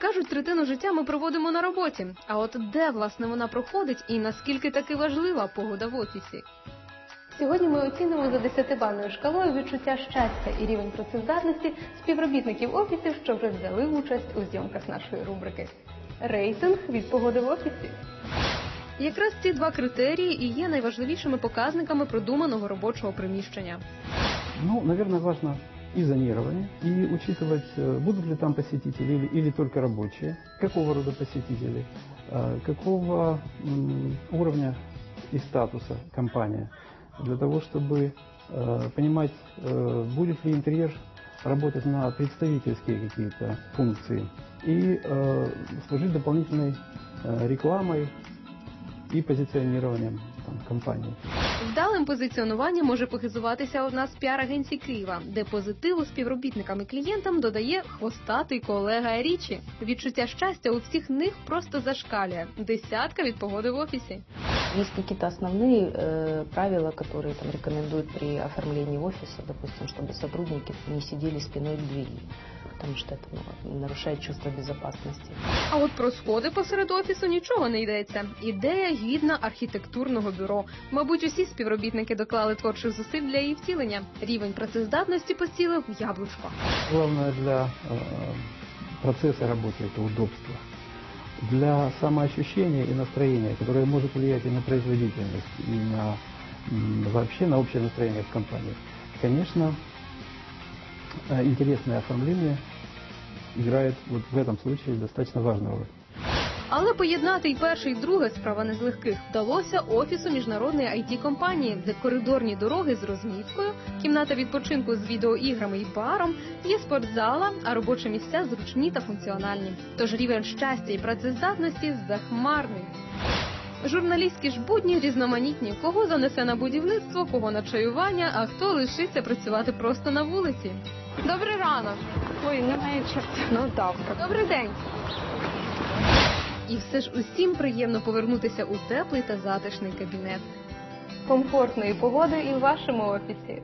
Кажуть, третину життя ми проводимо на роботі. А от де власне вона проходить і наскільки таки важлива погода в офісі? Сьогодні ми оцінимо за десятибальною шкалою відчуття щастя і рівень працездатності співробітників офісів, що вже взяли участь у зйомках нашої рубрики. Рейтинг від погоди в офісі. Якраз ці два критерії і є найважливішими показниками продуманого робочого приміщення. Ну, наверное, важно и зонирование, и учитывать, э, будут ли там посетители или, или только рабочие, какого рода посетители, э, какого уровня и статуса компания, для того, чтобы э, понимать, будет ли интерьер работать на представительские какие-то функции и служить дополнительной рекламой и позиционированием там, компании. Вдалим позиціонуванням може похизуватися одна з піар-агенцій Києва, де позитиву співробітникам і клієнтам додає хвостатий колега Річі. Відчуття щастя у всіх них просто зашкалює. Десятка від погоди в офісі. Есть какие-то основные э, правила, которые там рекомендуют при оформлении офиса, допустим, чтобы сотрудники не сидели спиной к двери, потому что это ну, нарушает чувство безопасности. А от про сходи посеред офісу нічого не йдеться. Ідея гідна архітектурного бюро. Мабуть, усі співробітники доклали творчих зусиль для її втілення. Рівень працездатності поцілив яблучко. Главное для э, процесса работы это удобство. Для самоощущения и настроения, которое может влиять и на производительность, и на м, вообще на общее настроение в компании. Конечно, э, интересное оформление играет вот в этом случае достаточно важную роль. Але поєднати і перше, і друге справа не з легких вдалося офісу міжнародної it компанії, де коридорні дороги з розміткою, кімната відпочинку з відеоіграми і баром, є спортзала, а робочі місця зручні та функціональні. Тож рівень щастя і працездатності захмарний. Журналістські ж будні різноманітні. Кого занесе на будівництво, кого на чаювання, а хто лишиться працювати просто на вулиці. Добрий ранок. Ой, немає часу. Ну добре. Добрий день. І все ж усім приємно повернутися у теплий та затишний кабінет. Комфортної погоди і в вашому офісі.